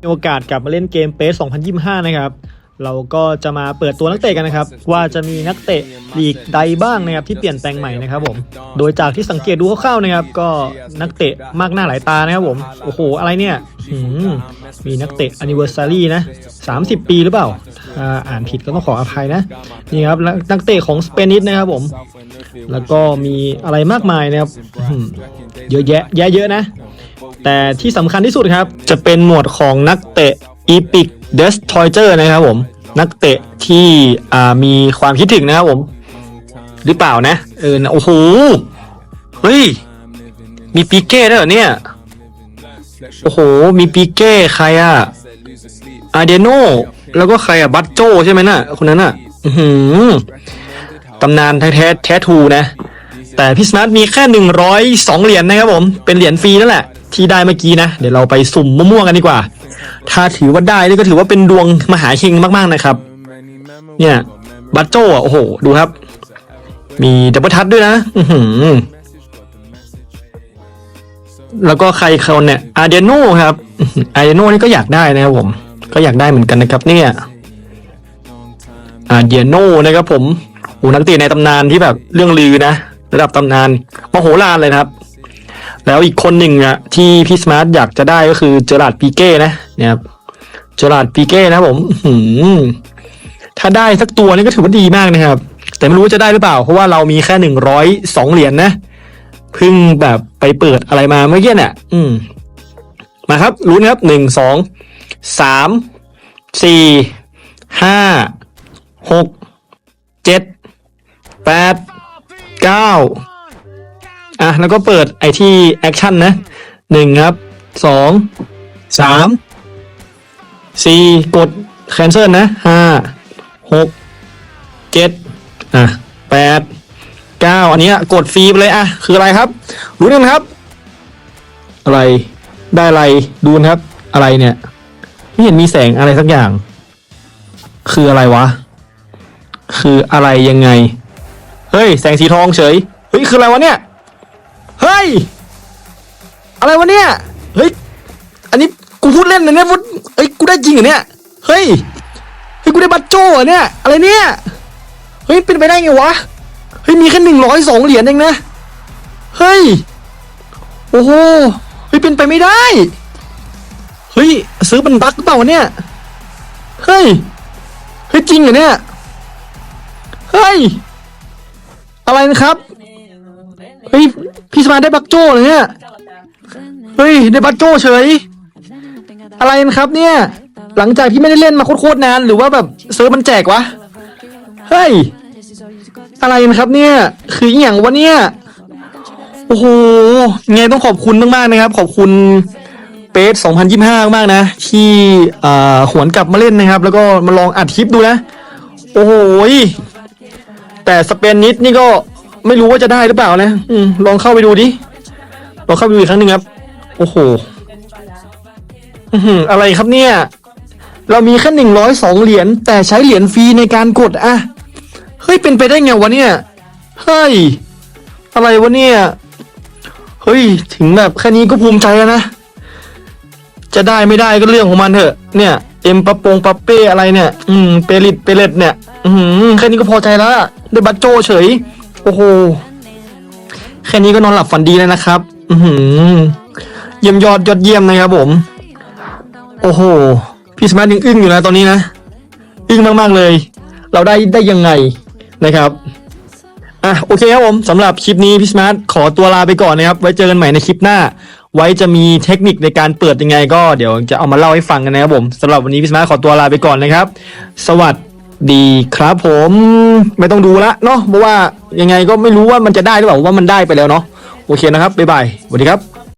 มีโอกาสกลับมาเล่นเกมเปส2025 นะครับ เราก็จะมาเปิดตัวนักเตะกันนะครับ ว่าจะมีนักเตะลีกใดบ้างนะครับที่เปลี่ยนแปลงใหม่นะครับผม โดยจากที่สังเกตดูคร่าวๆนะครับ ก็นักเตะมากหน้าหลายตานะครับผม โอ้โห อะไรเนี่ยมมีนักเตะอ anniversary นะ 30 ปีหรือเปล่าถ้าอ่านผิดก็ต้องขออภัยนะ นี่ครับ นักเตะของสเปนิสนะครับผม แล้วก็มีอะไรมากมายนะครับ เยอะแยะแยะเยอะนะ แต่ที่สำคัญที่สุดครับ จะเป็นหมวดของนักเตะ Epic Destroyer นะครับผม นักเตะที่อ่ามีความคิดถึงนะครับผม หรือเปล่านะ เออนะโอ้โห เฮ้ย มีปีเก้ด้วยเหรอเนี่ย โอ้โห มีปีเก้ใครอะอาเดโน แล้วก็ใครอะบัตโจใช่ไหมน่ะ คนนั้นอะอือหือตำนานแท้แท้แท้ทูนะ แต่พี่สมาร์ทมีแค่หนึ่งร้อยสองเหรียญนะครับผม เป็นเหรียญฟรีนั่นแหละ ที่ได้เมื่อกี้นะ เดี๋ยวเราไปสุ่มมั่วๆกันดีกว่า ถ้าถือว่าได้นี่ก็ถือว่าเป็นดวงมหาเฮงมากๆนะครับ เนี่ยบัตโจอะโอ้โห ดูครับ มีดับเบิลทัชด้วยนะ อือหือแล้วก็ใครคนเนี่ยอาเดโนครับอาเดโนนี่ก็อยากได้นะครับผม ก็อยากได้เหมือนกันนะครับ เนี่ยอาเดโนนะครับผมโอ้นักเตะในตำนานที่แบบเรื่องลือนะ ระดับตำนานมโหฬารเลยนะครับ แล้วอีกคนหนึ่งอะที่พี่สมาร์ทอยากจะได้ก็คือเจอราร์ดปีเก้นะเนี่ยครับเจอราร์ดปีเก้นะผมหือถ้าได้สักตัวนี่ก็ถือว่าดีมากนะครับ แต่ไม่รู้ว่าจะได้หรือเปล่า เพราะว่าเรามีแค่หนึ่งร้อยสองเหรียญนะเพิ่งแบบไปเปิดอะไรมาเมื่อกี้เนี่ยอืม มาครับลุ้นครับหนึ่งสองสามสี่ห้าหกเจ็ดแปดเก้า อะแล้วก็เปิดไอที่แอคชั่นนะหนึ่งครับสองสามสี่กด cancel นะห้าหกเจ็ดอะแปดเก้าอันเนี้ยกดฟรีไปเลยอะคืออะไรครับ รู้กันครับ อะไรได้อะไรดูนะครับ อะไรเนี่ยไม่เห็นมีแสงอะไรสักอย่าง คืออะไรวะ คืออะไรยังไง เฮ้ย แสงสีทองเฉย เฮ้ย คืออะไรวะเนี่ยเฮ้ย อะไรวะเนี่ย เฮ้ย อันนี้กูพูดเล่นนะเนี่ยพูดเฮ้ย กูได้จริงเหรอเนี่ย เฮ้ย เฮ้ย กูได้บัตโจ้เหรอเนี่ย อะไรเนี่ย เฮ้ย เป็นไปได้ไงวะ เฮ้ย มีแค่หนึ่งร้อยสองเหรียญเองนะ เฮ้ย โอ้โห เฮ้ย เป็นไปไม่ได้ เฮ้ย ซื้อมันบั๊กหรือเปล่าเนี่ย เฮ้ย เฮ้ย จริงเหรอเนี่ย เฮ้ย อะไรนะครับ เฮ้ย พี่สมาร์ทได้บักโจ้เลยเนี่ยเฮ้ยได้บักโจ้เฉย อะไรนะครับเนี่ย หลังจากที่ไม่ได้เล่นมาโคตรนาน หรือว่าแบบเซิร์ฟมันแจกวะ เฮ้ย อะไรนะครับเนี่ย คืออหย่างวะเนี่ย โอ้โห ไงต้องขอบคุณมากๆนะครับ ขอบคุณเปส2025 มากๆนะ ที่อ่าหวนกลับมาเล่นนะครับ แล้วก็มาลองอัดคลิปดูนะ โอ้โหแต่สเปนนิดนี่ก็ ไม่รู้ว่าจะได้หรือเปล่านะอืมลองเข้าไปดูดิลองเข้าไปดูอีกครั้งหนึ่งครับ โอ้โหอะไรครับเนี่ย เรามีแค่หนึ่งร้อยสองเหรียญแต่ใช้เหรียญฟรีในการกดอะเฮ้ยเป็นไปได้ไงวะเนี่ยเฮ้ยอะไรวะเนี่ยเฮ้ยถึงแบบแค่นี้ก็ภูมิใจแล้วนะจะได้ไม่ได้ก็เรื่องของมันเถอะ เนี่ย เอ็มปะปงปะเป้อะไรเนี่ย อืมเปริตเปเรตเนี่ย อืมแค่นี้ก็พอใจแล้วได้บัตรโจเฉย อ้โห แค่นี้ก็นอนหลับฝันดีแล้วนะครับ อือหือเยี่ยมยอดยอดเยี่ยมนะครับผม โอ้โห พี่สมาร์ทยังอึ้งอยู่นะตอนนี้นะ อึ้งมาก ๆ เลย เราได้ได้ยังไงนะครับอะโอเคครับผมสำหรับคลิปนี้พี่สมาร์ทขอตัวลาไปก่อนนะครับ ไว้เจอกันใหม่ในคลิปหน้า ไว้จะมีเทคนิคในการเปิดยังไงก็เดี๋ยวจะเอามาเล่าให้ฟังกันนะครับผมสำหรับวันนี้พี่สมาร์ทขอตัวลาไปก่อนนะครับ สวัสดี ดีครับผมไม่ต้องดูละเนาะเพราะว่ายังไงก็ไม่รู้ว่ามันจะได้หรือเปล่าว่ามันได้ไปแล้วเนาะโอเคนะครับบ๊ายบายสวัสดีครับ